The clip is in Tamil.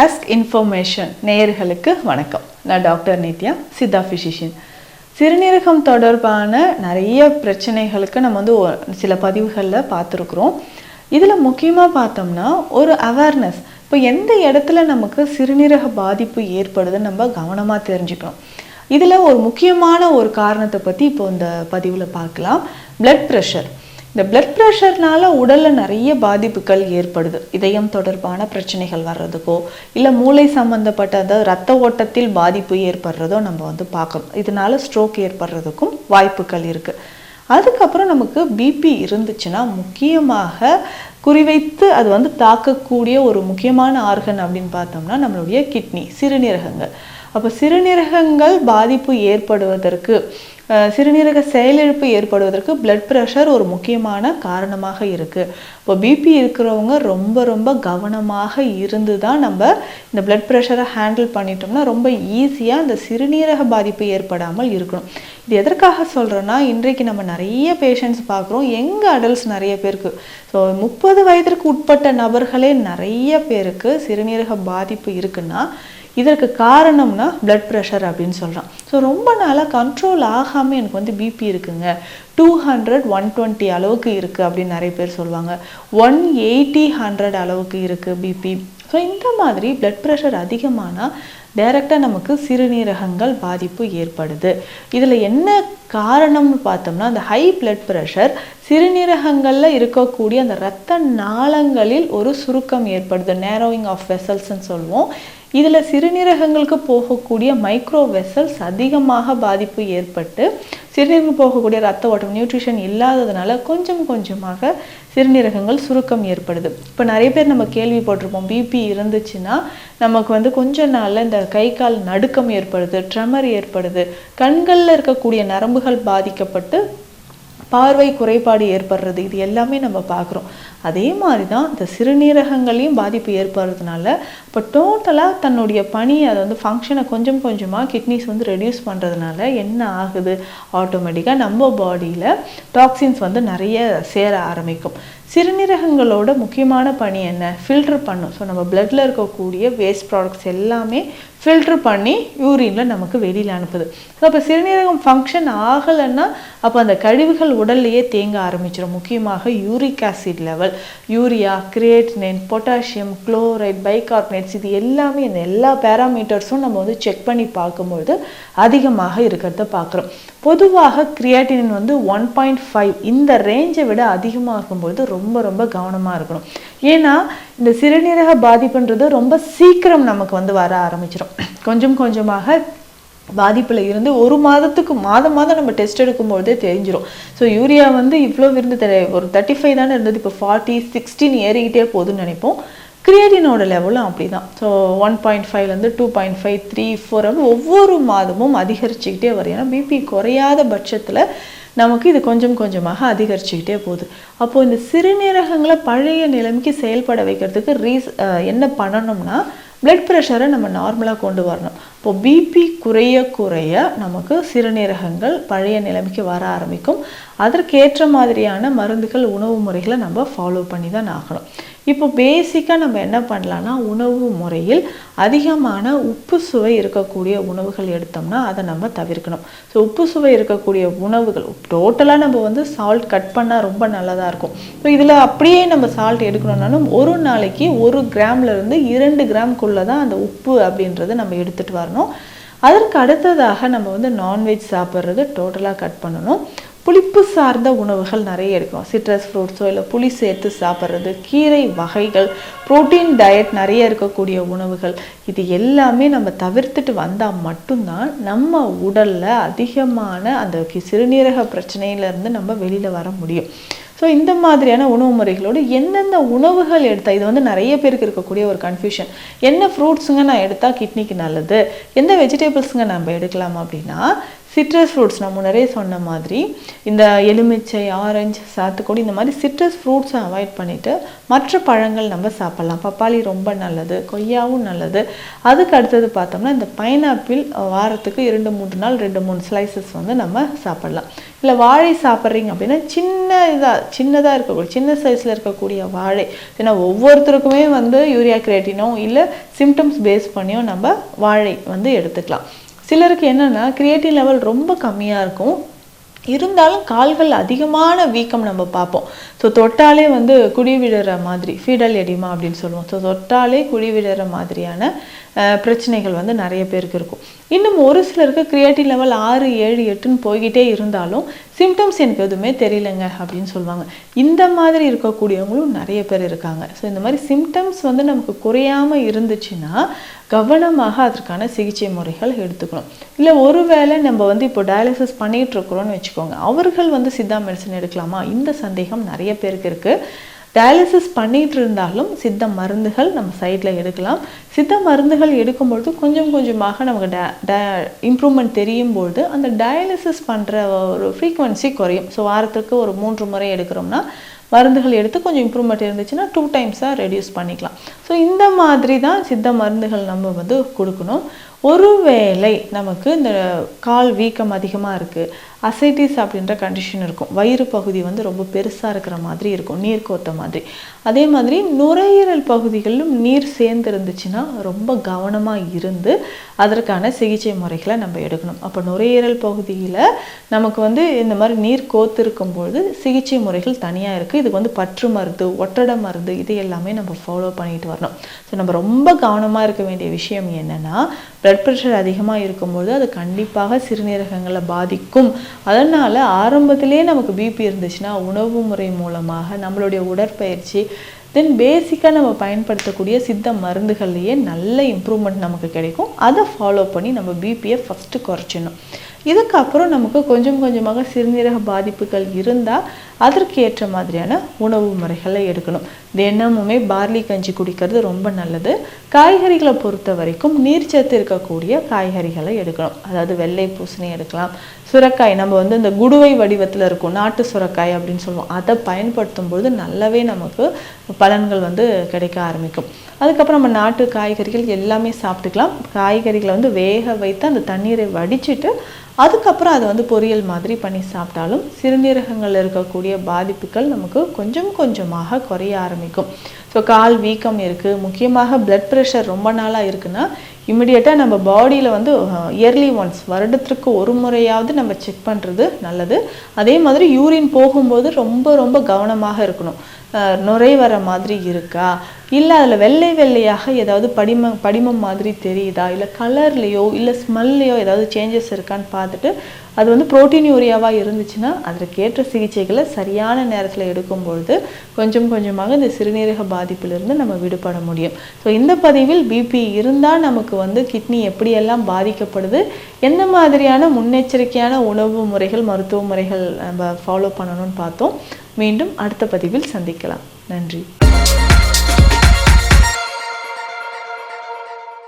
ஆஸ்க் இன்ஃபர்மேஷன் நேயர்களுக்கு வணக்கம். நான் டாக்டர் நித்யா சித்தா ஃபிசிஷியன் சிறுநீரகம் தொடர்பான நிறைய பிரச்சனைகளுக்கு நம்ம வந்து சில பதிவுகளில் பார்த்துருக்குறோம். இதில் முக்கியமாக பார்த்தோம்னா ஒரு அவேர்னஸ் இப்போ எந்த இடத்துல நமக்கு சிறுநீரக பாதிப்பு ஏற்படுதுன்னு நம்ம கவனமாக தெரிஞ்சுக்கணும். இதில் ஒரு முக்கியமான ஒரு காரணத்தை பற்றி இப்போ இந்த பதிவில் பார்க்கலாம். பிளட் ப்ரெஷர் இந்த பிளட் ப்ரெஷர்னால உடலில் நிறைய பாதிப்புகள் ஏற்படுது. இதயம் தொடர்பான பிரச்சனைகள் வர்றதுக்கோ இல்லை மூளை சம்மந்தப்பட்ட அதாவது ரத்த ஓட்டத்தில் பாதிப்பு ஏற்படுறதோ நம்ம வந்து பார்க்கணும். இதனால ஸ்ட்ரோக் ஏற்படுறதுக்கும் வாய்ப்புகள் இருக்குது அதுக்கப்புறம் நமக்கு பிபி இருந்துச்சுன்னா முக்கியமாக குறிவைத்து அது வந்து தாக்கக்கூடிய ஒரு முக்கியமான ஆர்கன் அப்படின்னு பார்த்தோம்னா நம்மளுடைய கிட்னி சிறுநீரகங்கள். அப்போ சிறுநீரகங்கள் பாதிப்பு ஏற்படுவதற்கு சிறுநீரக செயலிழப்பு ஏற்படுவதற்கு பிளட் ப்ரெஷர் ஒரு முக்கியமான காரணமாக இருக்குது இப்போ பிபி இருக்கிறவங்க ரொம்ப ரொம்ப கவனமாக இருந்து தான் நம்ம இந்த பிளட் ப்ரெஷரை ஹேண்டில் பண்ணிட்டோம்னா ரொம்ப ஈஸியாக இந்த சிறுநீரக பாதிப்பு ஏற்படாமல் இருக்கணும். இது எதற்காக சொல்கிறோன்னா இன்றைக்கு நம்ம நிறைய பேஷண்ட்ஸ் பார்க்குறோம். எங்கள் அடல்ட்ஸ் நிறைய பேருக்கு? ஸோ முப்பது வயதிற்கு உட்பட்ட நபர்களே நிறைய பேருக்கு சிறுநீரக பாதிப்பு இருக்குன்னா இதற்கு காரணம்னா பிளட் ப்ரெஷர் அப்படின்னு சொல்கிறான் ஸோ ரொம்ப நாளாக கண்ட்ரோல் ஆகாமல் எனக்கு வந்து பிபி இருக்குங்க. டூ ஹண்ட்ரட் ஒன் டுவெண்ட்டி அளவுக்கு இருக்குது அப்படின்னு நிறைய பேர் சொல்லுவாங்க. ஒன் எயிட்டி ஹண்ட்ரட் அளவுக்கு இருக்குது பிபி ஸோ இந்த மாதிரி பிளட் ப்ரெஷர் அதிகமானால் டைரெக்டாக நமக்கு சிறுநீரகங்கள் பாதிப்பு ஏற்படுது. இதில் என்ன காரணம்னு பார்த்தோம்னா அந்த ஹை பிளட் ப்ரெஷர் சிறுநீரகங்களில் இருக்கக்கூடிய அந்த இரத்த நாளங்களில் ஒரு சுருக்கம் ஏற்படுது. நேரோயிங் ஆஃப் வெசல்ஸ்ன்னு சொல்லுவோம். இதில் சிறுநீரகங்களுக்கு போகக்கூடிய மைக்ரோ வெசல்ஸ் அதிகமாக பாதிப்பு ஏற்பட்டு சிறுநீரகம் போகக்கூடிய ரத்த ஓட்டம் நியூட்ரிஷன் இல்லாததுனால கொஞ்சம் கொஞ்சமாக சிறுநீரகங்கள் சுருக்கம் ஏற்படுது. இப்போ நிறைய பேர் நம்ம கேள்விப்பட்டிருப்போம் பிபி இருந்துச்சுன்னா நமக்கு வந்து கொஞ்ச நாளில் இந்த கை கால் நடுக்கம் ஏற்படுது ட்ரெமர் ஏற்படுது கண்களில் இருக்கக்கூடிய நரம்புகள் பாதிக்கப்பட்டு பார்வை குறைபாடு ஏற்படுறது இது எல்லாமே நம்ம பார்க்குறோம். அதே மாதிரி தான் இந்த சிறுநீரகங்களையும் பாதிப்பு ஏற்படுறதுனால இப்போ டோட்டலாக தன்னுடைய பணி அதை வந்து ஃபங்க்ஷனை கொஞ்சம் கொஞ்சமாக கிட்னிஸ் வந்து ரெடியூஸ் பண்ணுறதுனால என்ன ஆகுது? ஆட்டோமேட்டிக்காக நம்ம பாடியில் டாக்ஸின்ஸ் வந்து நிறைய சேர ஆரம்பிக்கும். சிறுநீரகங்களோட முக்கியமான பணி என்ன? ஃபில்ட்ரு பண்ணும். ஸோ நம்ம பிளட்டில் இருக்கக்கூடிய வேஸ்ட் ப்ராடக்ட்ஸ் எல்லாமே ஃபில்ட்ரு பண்ணி யூரினில் நமக்கு வெளியில் அனுப்புது. ஸோ அப்போ சிறுநீரகம் ஃபங்க்ஷன் ஆகலைன்னா அப்போ அந்த கழிவுகள் உடல்லையே தேங்க ஆரம்பிச்சிடும் முக்கியமாக uric acid level urea creatinine potassium chloride bicarbonates இது எல்லாமே இந்த எல்லா பேராமீட்டர்ஸும் நம்ம வந்து செக் பண்ணி பார்க்கும்பொழுது அதிகமாக இருக்கிறத பார்க்குறோம். பொதுவாக கிரியாட்டினின் வந்து ஒன் பாயிண்ட் ஃபைவ் இந்த ரேஞ்சை விட அதிகமாகும்போது ரொம்ப ரொம்ப ரொம்ப கவனமாக இருக்கணும். ஏன்னா இந்த சிறுநீரக பாதிப்புன்றது ரொம்ப சீக்கிரம் நமக்கு வந்து வர ஆரம்பிச்சிடும் கொஞ்சம் கொஞ்சமாக பாதிப்பில் இருந்து ஒரு மாதத்துக்கு மாதம் மாதம் நம்ம டெஸ்ட் எடுக்கும்போதே தெரிஞ்சிரும். ஸோ யூரியா வந்து இவ்வளோ இருந்து தெரிய ஒரு தேர்ட்டி ஃபைவ் தானே இருந்தது இப்போ ஃபார்ட்டி சிக்ஸ்டீன் ஏறிக்கிட்டே போகுதுன்னு நினைப்போம். கிரியேட்டினோட லெவலும் அப்படி தான் ஸோ ஒன் பாயிண்ட் ஃபைவ்லேருந்து two point five three four ஒவ்வொரு மாதமும் அதிகரிச்சுக்கிட்டே வரும். ஏன்னா பிபி குறையாத பட்சத்தில் நமக்கு இது கொஞ்சம் கொஞ்சமாக அதிகரிச்சுக்கிட்டே போகுது. அப்போ இந்த சிறுநீரகங்களை பழைய நிலைமைக்கு செயல்பட வைக்கிறதுக்கு ரீஸ் என்ன பண்ணணும்னா பிளட் ப்ரெஷரை நம்ம நார்மலாக கொண்டு வரணும். இப்போ பிபி குறைய குறைய நமக்கு சிறுநீரகங்கள் பழைய நிலைமைக்கு வர ஆரம்பிக்கும். அதற்கேற்ற மாதிரியான மருந்துகள் உணவு முறைகளை நம்ம ஃபாலோ பண்ணி தான் ஆகணும். இப்போ பேசிக்காக நம்ம என்ன பண்ணலாம்னா உணவு முறையில் அதிகமான உப்பு சுவை இருக்கக்கூடிய உணவுகள் எடுத்தோம்னா அதை நம்ம தவிர்க்கணும். ஸோ உப்பு சுவை இருக்கக்கூடிய உணவுகள் டோட்டலாக நம்ம வந்து சால்ட் கட் பண்ணால் ரொம்ப நல்லதாக இருக்கும். ஸோ இதில் அப்படியே நம்ம சால்ட் எடுக்கணும்னாலும் ஒரு நாளைக்கு ஒரு கிராம்ல இருந்து இரண்டு அதுக்குள்ளே தான் அந்த உப்பு அப்படின்றத நம்ம எடுத்துட்டு வரணும். அதற்கு அடுத்ததாக நம்ம வந்து நான்வெஜ் சாப்பிட்றது டோட்டலாக கட் பண்ணணும். புளிப்பு சார்ந்த உணவுகள் நிறைய இருக்கும். சிட்ரஸ் ஃப்ரூட்ஸோ இல்லை புளி சேர்த்து சாப்பிட்றது கீரை வகைகள் புரோட்டீன் டயட் நிறைய இருக்கக்கூடிய உணவுகள் இது எல்லாமே நம்ம தவிர்த்துட்டு வந்தால் மட்டும்தான் நம்ம உடலில் அதிகமான அந்த சிறுநீரக பிரச்சனையிலேருந்து நம்ம வெளியில் வர முடியும். ஸோ இந்த மாதிரியான உணவு முறைகளோடு எந்தெந்த உணவுகள் எடுத்தா இது வந்து நிறைய பேருக்கு இருக்கக்கூடிய ஒரு கன்ஃபியூஷன் என்ன ஃப்ரூட்ஸுங்க நான் எடுத்தால் கிட்னிக்கு நல்லது? எந்த வெஜிடபிள்ஸுங்க நம்ம எடுக்கலாம் அப்படின்னா சிட்ரஸ் ஃப்ரூட்ஸ் நான் முன்னரே சொன்ன மாதிரி இந்த எலுமிச்சை ஆரஞ்சு சாத்துக்குடி இந்த மாதிரி சிட்ரஸ் ஃப்ரூட்ஸை அவாய்ட் பண்ணிவிட்டு மற்ற பழங்கள் நம்ம சாப்பிட்லாம். பப்பாளி ரொம்ப நல்லது கொய்யாவும் நல்லது. அதுக்கு அடுத்தது பார்த்தோம்னா இந்த பைனாப்பிள் வாரத்துக்கு இரண்டு மூன்று நாள் ரெண்டு மூணு ஸ்லைசஸ் வந்து நம்ம சாப்பிட்லாம். இல்லை வாழை சாப்பிட்றீங்க அப்படின்னா சின்ன இதாக சின்னதாக இருக்கக்கூடிய சின்ன சைஸில் இருக்கக்கூடிய வாழை. ஏன்னா ஒவ்வொருத்தருக்குமே வந்து யூரியா கிரியேட்டினோ இல்லை சிம்டம்ஸ் பேஸ் பண்ணியோ நம்ம வாழை வந்து எடுத்துக்கலாம். சிலருக்கு என்னென்னா கிரியேட்டிவ் லெவல் ரொம்ப கம்மியாக இருக்கும். இருந்தாலும் கால்கள் அதிகமான வீக்கம் நம்ம பார்ப்போம். ஸோ தொட்டாலே வந்து குடி விடுற மாதிரி ஃபீடல் எடிமா அப்படின்னு சொல்லுவோம். ஸோ தொட்டாலே குடி விடுற மாதிரியான பிரச்சனைகள் வந்து நிறைய பேருக்கு இருக்கும். இன்னும் ஒரு சிலருக்கு கிரியேட்டின் லெவல் ஆறு ஏழு எட்டுன்னு போய்கிட்டே இருந்தாலும் சிம்டம்ஸ் எனக்கு எதுவுமே தெரியலங்க அப்படின்னு சொல்லுவாங்க. இந்த மாதிரி இருக்கக்கூடியவங்களும் நிறைய பேர் இருக்காங்க. ஸோ இந்த மாதிரி சிம்டம்ஸ் வந்து நமக்கு குறையாம இருந்துச்சுன்னா கவனமாக அதற்கான சிகிச்சை முறைகள் எடுத்துக்கணும். இல்லை ஒருவேளை நம்ம வந்து இப்போ டயாலிசிஸ் பண்ணிகிட்ருக்குறோன்னு வச்சுக்கோங்க. அவர்கள் வந்து சித்தா மெடிசன் எடுக்கலாமா? இந்த சந்தேகம் நிறைய பேருக்கு இருக்குது டயாலிசிஸ் பண்ணிகிட்டு இருந்தாலும் சித்த மருந்துகள் நம்ம சைடில் எடுக்கலாம். சித்த மருந்துகள் எடுக்கும்பொழுது கொஞ்சம் கொஞ்சமாக நமக்கு ட ட இம்ப்ரூவ்மெண்ட் தெரியும் பொழுது அந்த டயாலிசிஸ் பண்ணுற ஒரு ஃப்ரீக்குவென்சி குறையும். ஸோ வாரத்துக்கு ஒரு மூன்று முறை எடுக்கிறோம்னா மருந்துகள் எடுத்து கொஞ்சம் இம்ப்ரூவ்மெண்ட் இருந்துச்சுன்னா டூ டைம்ஸாக ரெடியூஸ் பண்ணிக்கலாம். ஸோ இந்த மாதிரி தான் சித்த மருந்துகள் நம்ம வந்து கொடுக்கணும். ஒருவேளை நமக்கு இந்த கால் வீக்கம் அதிகமாக இருக்குது அசைட்டிஸ் அப்படின்ற கண்டிஷன் இருக்கும். வயிறு பகுதி வந்து ரொம்ப பெருசாக இருக்கிற மாதிரி இருக்கும் நீர் கோத்த மாதிரி. அதே மாதிரி நுரையீரல் பகுதிகளிலும் நீர் சேர்ந்து இருந்துச்சுன்னா ரொம்ப கவனமாக இருந்து அதற்கான சிகிச்சை முறைகளை நம்ம எடுக்கணும். அப்போ நுரையீரல் பகுதியில் நமக்கு வந்து இந்த மாதிரி நீர் கோத்து இருக்கும்பொழுது சிகிச்சை முறைகள் தனியாக இருக்குது இதுக்கு வந்து பற்று மருந்து ஒட்டடை மருந்து இது எல்லாமே நம்ம ஃபாலோ பண்ணிட்டு வரணும். ஸோ நம்ம ரொம்ப கவனமாக இருக்க வேண்டிய விஷயம் என்னென்னா பிளட் ப்ரெஷர் அதிகமாக இருக்கும்போது அது கண்டிப்பாக சிறுநீரகங்களை பாதிக்கும். அதனால் ஆரம்பத்திலே நமக்கு பிபி இருந்துச்சுன்னா உணவு முறை மூலமாக நம்மளுடைய உடற்பயிற்சி தென் பேசிக்காக நம்ம பயன்படுத்தக்கூடிய சித்த மருந்துகள்லேயே நல்ல இம்ப்ரூவ்மெண்ட் நமக்கு கிடைக்கும். அதை ஃபாலோ பண்ணி நம்ம பிபியை ஃபஸ்ட்டு குறைச்சிடணும். இதுக்கப்புறம் நமக்கு கொஞ்சம் கொஞ்சமாக சிறுநீரக பாதிப்புகள் இருந்தால் அதற்கு ஏற்ற மாதிரியான உணவு முறைகளை எடுக்கணும். தினமுமே பார்லி கஞ்சி குடிக்கிறது ரொம்ப நல்லது. காய்கறிகளை பொறுத்த வரைக்கும் நீர்ச்சத்து இருக்கக்கூடிய காய்கறிகளை எடுக்கணும். அதாவது வெள்ளை பூசணி எடுக்கலாம். சுரக்காய் நம்ம வந்து இந்த குடுவை வடிவத்தில் இருக்கும் நாட்டு சுரக்காய் அப்படின்னு சொல்லுவோம். அதை பயன்படுத்தும் பொழுது நல்லாவே நமக்கு பலன்கள் வந்து கிடைக்க ஆரம்பிக்கும். அதுக்கப்புறம் நம்ம நாட்டு காய்கறிகள் எல்லாமே சாப்பிட்டுக்கலாம். காய்கறிகளை வந்து வேக வைத்து அந்த தண்ணீரை வடிச்சிட்டு அதுக்கப்புறம் அதை வந்து பொரியல் மாதிரி பண்ணி சாப்பிட்டாலும் சிறுநீரகங்களில் இருக்கக்கூடிய பாதிப்புகள் நமக்கு கொஞ்சம் கொஞ்சமாக குறைய ஆரம்பிக்கும். ஸோ கால் வீக்கம் இருக்குது முக்கியமாக பிளட் ப்ரெஷர் ரொம்ப நாளாக இருக்குன்னா இமிடியேட்டாக நம்ம பாடியில் வந்து இயர்லி ஒன்ஸ் வருடத்திற்கு ஒரு முறையாவது நம்ம செக் பண்ணுறது நல்லது. அதே மாதிரி யூரின் போகும்போது ரொம்ப ரொம்ப கவனமாக இருக்கணும். அஹ் நுரை வர மாதிரி இருக்கா? இல்லை அதில் வெள்ளை வெள்ளையாக ஏதாவது படிம படிமம் மாதிரி தெரியுதா? இல்லை கலர்லேயோ இல்லை ஸ்மெல்லையோ ஏதாவது சேஞ்சஸ் இருக்கான்னு பார்த்துட்டு அது வந்து புரோட்டீன் யூரியாவாக இருந்துச்சுன்னா அதற்கேற்ற சிகிச்சைகளை சரியான நேரத்தில் எடுக்கும் பொழுது கொஞ்சம் கொஞ்சமாக இந்த சிறுநீரக பாதிப்பிலிருந்து நம்ம விடுபட முடியும். ஸோ இந்த பதிவில் பிபி இருந்தால் நமக்கு வந்து கிட்னி எப்படியெல்லாம் பாதிக்கப்படுது எந்த மாதிரியான முன்னெச்சரிக்கையான உணவு முறைகள் மருத்துவ முறைகள் நம்ம ஃபாலோ பண்ணணும்னு பார்த்தோம். மீண்டும் அடுத்த பதிவில் சந்திக்கலாம். நன்றி.